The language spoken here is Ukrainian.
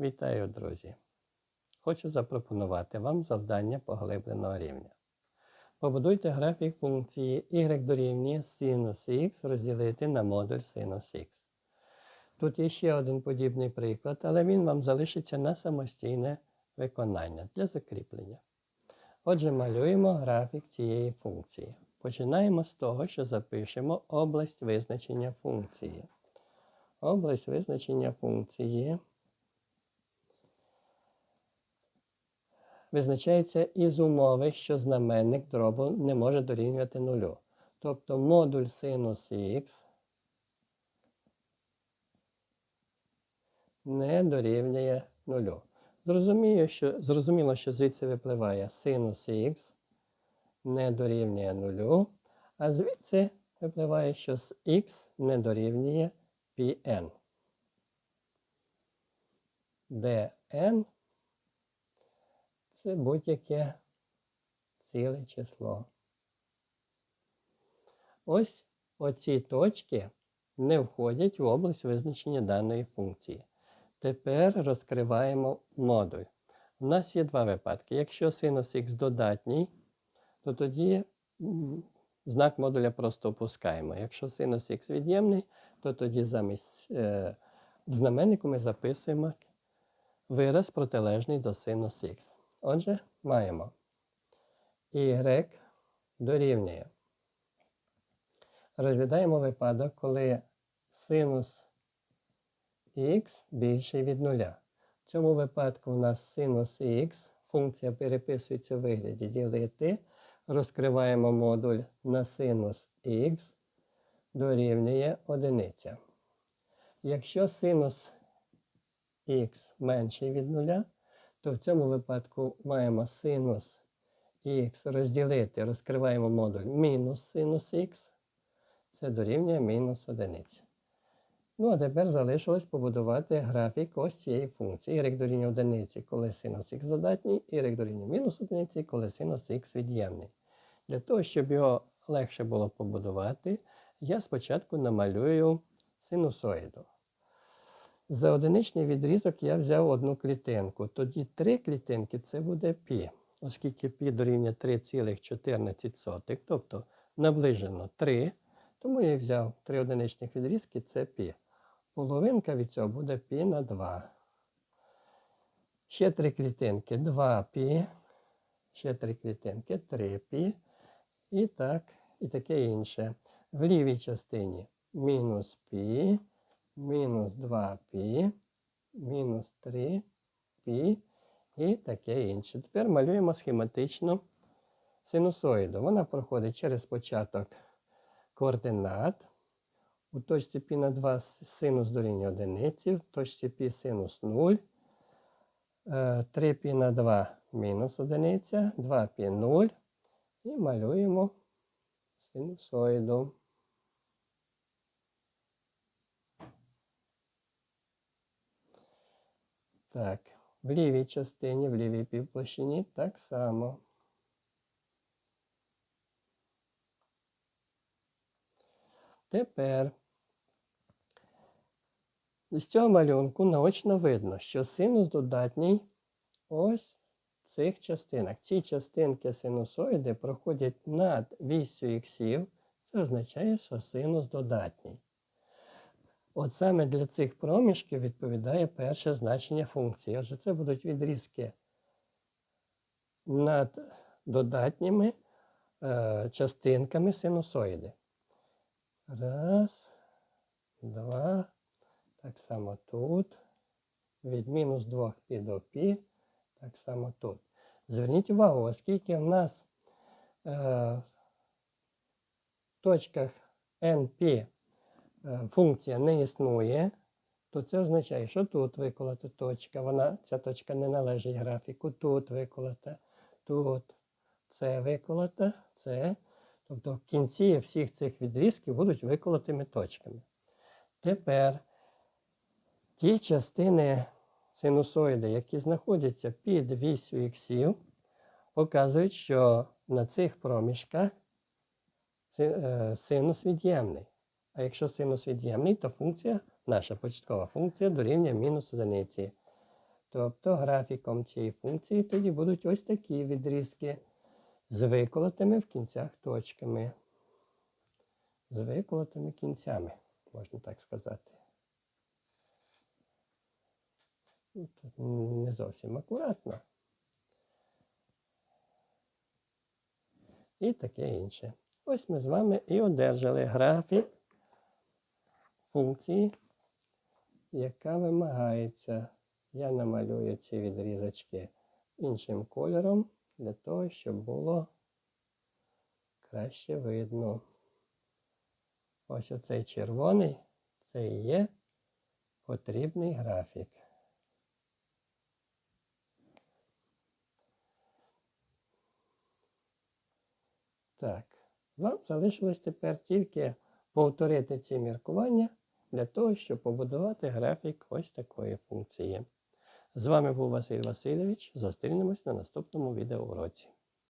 Вітаю, друзі! Хочу запропонувати вам завдання поглибленого рівня. Побудуйте графік функції y дорівнює синус х розділити на модуль синус х. Тут є ще один подібний приклад, але він вам залишиться на самостійне виконання для закріплення. Отже, малюємо графік цієї функції. Починаємо з того, що запишемо область визначення функції. Область визначення функції визначається із умови, що знаменник дробу не може дорівнювати нулю. Тобто модуль синус х не дорівнює нулю. Зрозуміло, що, зрозуміло, що звідси випливає синус х не дорівнює нулю, а звідси випливає, що з х не дорівнює πn, де n це будь-яке ціле число. Ось оці точки не входять в область визначення даної функції. Тепер розкриваємо модуль. У нас є два випадки. Якщо синус х додатній, то тоді знак модуля просто опускаємо. Якщо синус х від'ємний, то тоді замість е, в знаменнику ми записуємо вираз протилежний до синус х. Отже, маємо y дорівнює. Розглядаємо випадок, коли синус х більший від нуля. В цьому випадку у нас синус х, функція переписується в вигляді ділити. Розкриваємо модуль на синус х дорівнює одиниця. Якщо синус х менший від нуля, то в цьому випадку маємо синус х розділити, розкриваємо модуль мінус синус х, це дорівнює мінус одиниці. Ну, а тепер залишилось побудувати графік ось цієї функції. y дорівнює одиниці, коли синус х задатній, y дорівнює мінус одиниці, коли синус х від'ємний. Для того, щоб його легше було побудувати, я спочатку намалюю синусоїду. За одиничний відрізок я взяв одну клітинку. Тоді три клітинки це буде пі, оскільки пі дорівнює 3,14, тобто наближено 3. Тому я взяв три одиничних відрізки це пі. Половинка від цього буде пі на 2. Ще три клітинки 2 пі, ще три клітинки 3 пі. І так, і таке інше. В лівій частині мінус пі мінус 2π, мінус 3π і таке інше. Тепер малюємо схематично синусоїду. Вона проходить через початок координат. У точці π на 2 синус дорівнює одиниці, в точці π синус 0. 3π на 2 мінус одиниця, 2π 0. І малюємо синусоїду. Так, в лівій частині, в лівій півплощині так само. Тепер з цього малюнку наочно видно, що синус додатній ось цих частинах. Ці частинки синусоїди проходять над вісю іксів. Це означає, що синус додатній. От саме для цих проміжків відповідає перше значення функції. Отже, це будуть відрізки над додатніми е, частинками синусоїди. Раз, два. Так само тут. Від мінус 2 пі до пі. Так само тут. Зверніть увагу, оскільки в нас е, в точках NP функція не існує, то це означає, що тут виколота точка. Вона, Ця точка не належить графіку, тут виколота, тут це виколота, це. Тобто в кінці всіх цих відрізків будуть виколотими точками. Тепер ті частини синусоїди, які знаходяться під вісю іксів, показують, що на цих проміжках е, синус від'ємний. А якщо синус від'ємний, то функція, наша початкова функція дорівнює мінус одиниці. Тобто графіком цієї функції тоді будуть ось такі відрізки з виколотими в кінцях точками. З виколотими кінцями, можна так сказати. Ну, Тут не зовсім акуратно. І таке інше. Ось ми з вами і одержали графік функції, яка вимагається. Я намалюю ці відрізочки іншим кольором для того, щоб було краще видно. Ось оцей червоний це і є потрібний графік. Так, вам залишилось тепер тільки повторити ці міркування для того, щоб побудувати графік ось такої функції. З вами був Василь Васильович. Зустрінемось на наступному відеоуроці.